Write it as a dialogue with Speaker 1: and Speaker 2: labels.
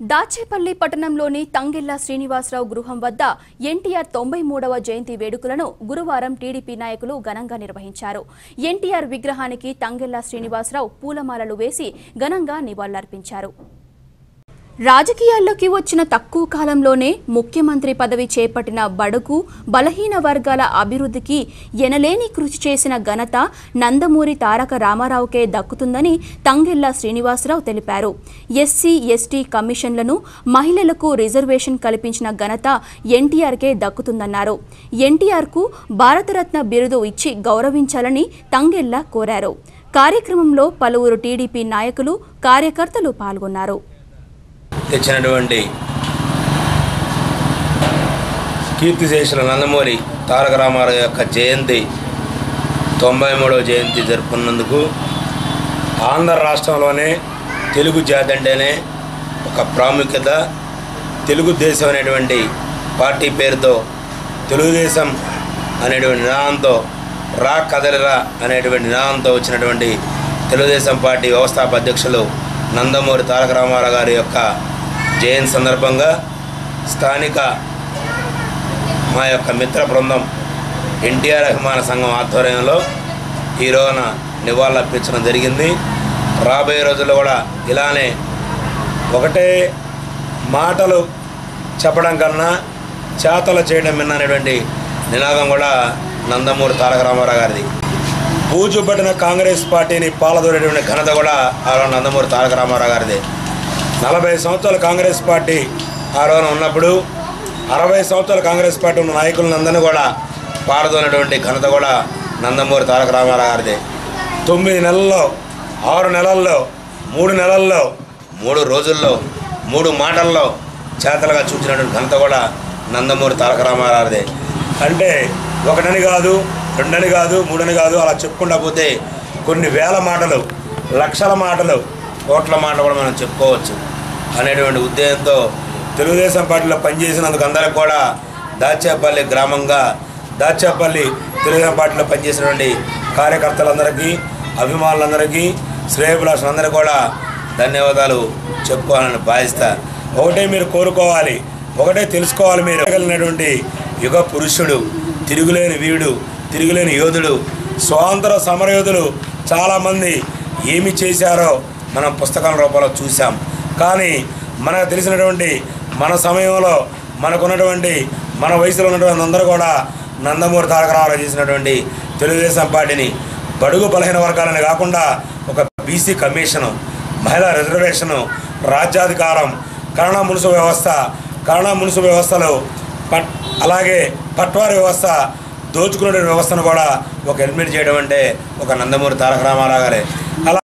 Speaker 1: దాచేపల్లి పట్టణంలోని తంగిల్లా శ్రీనివాసరావు గృహం వద్ద ఎన్టీఆర్ తొంభై మూడవ జయంతి వేడుకలను గురువారం టీడీపీ నాయకులు ఘనంగా నిర్వహించారు. ఎన్టీఆర్ విగ్రహానికి తంగిల్లా శ్రీనివాసరావు పూలమాలలు వేసి ఘనంగా నివాళులర్పించారు. రాజకీయాల్లోకి వచ్చిన తక్కువ కాలంలోనే ముఖ్యమంత్రి పదవి చేపట్టిన బడుగు బలహీన వర్గాల అభివృద్ధికి ఎనలేని కృషి చేసిన ఘనత నందమూరి తారక రామారావుకే దక్కుతుందని తంగెల్ల శ్రీనివాసరావు తెలిపారు. ఎస్సీ ఎస్టీ కమిషన్లను మహిళలకు రిజర్వేషన్ కల్పించిన ఘనత ఎన్టీఆర్కే దక్కుతుందన్నారు. ఎన్టీఆర్కు భారతరత్న బిరుదు ఇచ్చి గౌరవించాలని తంగెళ్ళ కోరారు. కార్యక్రమంలో పలువురు టీడీపీ నాయకులు కార్యకర్తలు పాల్గొన్నారు.
Speaker 2: తెచ్చినటువంటి కీర్తిశేషుల నందమూరి తారక రామారావు యొక్క జయంతి తొంభై మూడవ జయంతి జరుపుకున్నందుకు ఆంధ్ర రాష్ట్రంలోనే తెలుగు జాతి అంటేనే ఒక ప్రాముఖ్యత. తెలుగుదేశం అనేటువంటి పార్టీ పేరుతో తెలుగుదేశం అనేటువంటి నినాదంతో రా కదలిరా అనేటువంటి నినాదంతో వచ్చినటువంటి తెలుగుదేశం పార్టీ వ్యవస్థాపక అధ్యక్షులు నందమూరి తారక రామారావు గారి యొక్క జయంతి సందర్భంగా స్థానిక మా యొక్క మిత్ర బృందం ఎన్టీఆర్ అభిమాన సంఘం ఆధ్వర్యంలో ఈ రోజున నివాళులర్పించడం జరిగింది. రాబోయే రోజుల్లో కూడా ఇలానే ఒకటే మాటలు చెప్పడం కన్నా చేతలు చేయడం విన్న అనేటువంటి నినాదం కూడా నందమూరి తారక రామారావు గారిది. పూజుపట్టిన కాంగ్రెస్ పార్టీని పాలదోరేటువంటి ఘనత కూడా ఆ రోజు నందమూరి తారక రామారావు గారిదే. నలభై సంవత్సరాలు కాంగ్రెస్ పార్టీ ఆ రోజున ఉన్నప్పుడు అరవై సంవత్సరాలు కాంగ్రెస్ పార్టీ ఉన్న నాయకులందరినీ కూడా పారదోనటువంటి ఘనత కూడా నందమూరి తారక రామారావు గారిదే. తొమ్మిది నెలల్లో ఆరు నెలల్లో మూడు నెలల్లో మూడు రోజుల్లో మూడు మాటల్లో చేతలుగా చూసినటువంటి ఘనత కూడా నందమూరి తారక రామారావు అంటే ఒకటని కాదు రెండని కాదు మూడని కాదు అలా చెప్పుకుండా పోతే కొన్ని వేల మాటలు లక్షల మాటలు కోట్ల మాట కూడా మనం చెప్పుకోవచ్చు అనేటువంటి ఉద్దేశంతో తెలుగుదేశం పార్టీలో పనిచేసినందుకు అందరికి కూడా దాచేపల్లి గ్రామంగా దాచేపల్లి తెలుగుదేశం పార్టీలో పనిచేసినటువంటి కార్యకర్తలందరికీ అభిమానులందరికీ శ్రేయభిలాషులందరికీ కూడా ధన్యవాదాలు చెప్పుకోవాలని భావిస్తా. ఒకటే మీరు కోరుకోవాలి ఒకటే తెలుసుకోవాలి మీరు. కలిగినటువంటి యుగ పురుషుడు తిరుగులేని వీడు తిరుగులేని యోధుడు స్వాతంత్ర సమరయోధులు చాలామంది ఏమి చేశారో మనం పుస్తకాల రూపంలో చూసాం కానీ మనకు తెలిసినటువంటి మన సమయంలో మనకున్నటువంటి మన వయసులో ఉన్నటువంటి అందరూ కూడా నందమూరి తారక రామారావు చేసినటువంటి తెలుగుదేశం పార్టీని బడుగు బలహీన వర్గాలని కాకుండా ఒక బీసీ కమిషను మహిళా రిజర్వేషను రాజ్యాధికారం కరోనా మున్సిపల్ వ్యవస్థ కరోనా మున్సిపల్ వ్యవస్థలో పట్ అలాగే పట్వారి వ్యవస్థ దోచుకునే వ్యవస్థను కూడా ఒక ఎలిమినేట్ చేయడం అంటే ఒక నందమూరి తారక రామారావు గారే. అలా